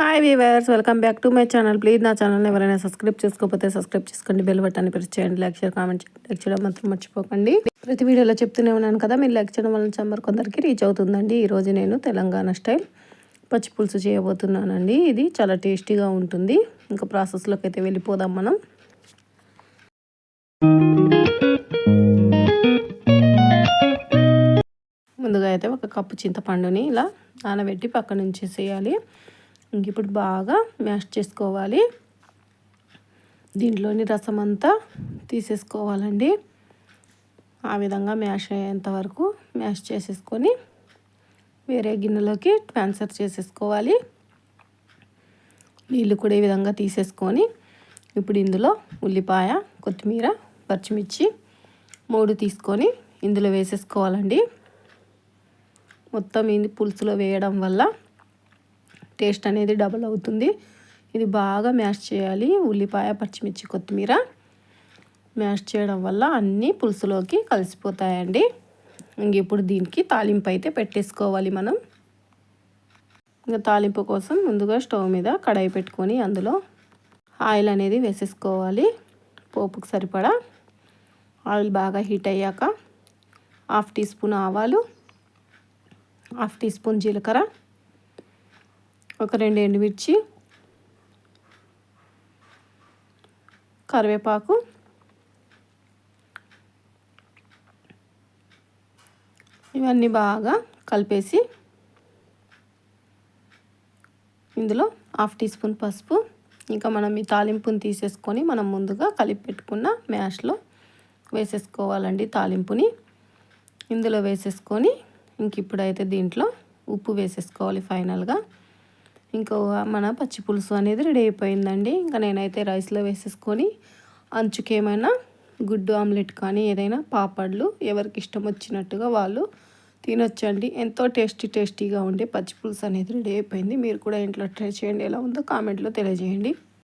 Hi viewers welcome back to my channel please నా channel ఎవరైనా subscribe చేసుకోకపోతే subscribe చేసుకోండి. బెల్ బటన్ ప్రెస్ చేయండి. లైక్ షేర్ కామెంట్ చేయండి. లైక్ చేయడం మాత్రం మర్చిపోకండి. ప్రతి వీడియోలో చెప్తూనే ఉన్నాను కదా మీరు లైక్ చేయడం వల్ల ఛాంబర్ కొందరికి రీచ్ అవుతుందండి. ఈరోజు నేను తెలంగాణ స్టైల్ పచ్చి పులుసు చేయబోతున్నానండి. ఇది చాలా టేస్టీగా ఉంటుంది. ఇంకా ప్రాసెస్లోకి అయితే వెళ్ళిపోదాం మనం. ముందుగా అయితే ఒక కప్పు చింతపండుని ఇలా నానబెట్టి పక్కన ఉంచేసేయాలి ఇంక ఇప్పుడు బాగా మ్యాష్ చేసుకోవాలి. దీంట్లోని రసం అంతా తీసేసుకోవాలండి. ఆ విధంగా మ్యాష్ అయ్యేంత వరకు మ్యాష్ చేసేసుకొని వేరే గిన్నెలోకి ట్రాన్స్ఫర్ చేసేసుకోవాలి. నీళ్ళు కూడా ఈ విధంగా తీసేసుకొని ఇప్పుడు ఇందులో ఉల్లిపాయ కొత్తిమీర పచ్చిమిర్చి మూడు తీసుకొని ఇందులో వేసేసుకోవాలండి. మొత్తం ఇది పులుసులో వేయడం వల్ల టేస్ట్ అనేది డబుల్ అవుతుంది. ఇది బాగా మ్యాష్ చేయాలి. ఉల్లిపాయ పచ్చిమిర్చి కొత్తిమీర మ్యాష్ చేయడం వల్ల అన్నీ పులుసులోకి కలిసిపోతాయండి. ఇంక ఇప్పుడు దీనికి తాలింపు అయితే పెట్టేసుకోవాలి మనం. ఇంకా తాలింపు కోసం ముందుగా స్టవ్ మీద కడాయి పెట్టుకొని అందులో ఆయిల్ అనేది వేసేసుకోవాలి. పోపుకు సరిపడా ఆయిల్ బాగా హీట్ అయ్యాక హాఫ్ టీ స్పూన్ ఆవాలు హాఫ్ టీ స్పూన్ జీలకర్ర ఒక రెండు ఎండుమిర్చి కరివేపాకు ఇవన్నీ బాగా కలిపేసి ఇందులో హాఫ్ టీ స్పూన్ పసుపు ఇంకా మనం ఈ తాలింపుని తీసేసుకొని మనం ముందుగా కలిపి పెట్టుకున్న మ్యాష్లో వేసేసుకోవాలండి తాలింపుని. ఇందులో వేసేసుకొని ఇంక ఇప్పుడైతే దీంట్లో ఉప్పు వేసేసుకోవాలి ఫైనల్గా. ఇంకో మన పచ్చి పులుసు అనేది రెడీ అయిపోయిందండి. ఇంకా నేనైతే రైస్లో వేసేసుకొని అంచుకేమైనా గుడ్డు ఆమ్లెట్ కానీ ఏదైనా పాపడ్లు ఎవరికి ఇష్టం వచ్చినట్టుగా వాళ్ళు తినొచ్చండి. ఎంతో టేస్టీ టేస్టీగా ఉండే పచ్చి పులుసు అనేది రెడీ అయిపోయింది. మీరు కూడా ఇంట్లో ట్రై చేయండి. ఎలా ఉందో కామెంట్లో తెలియజేయండి.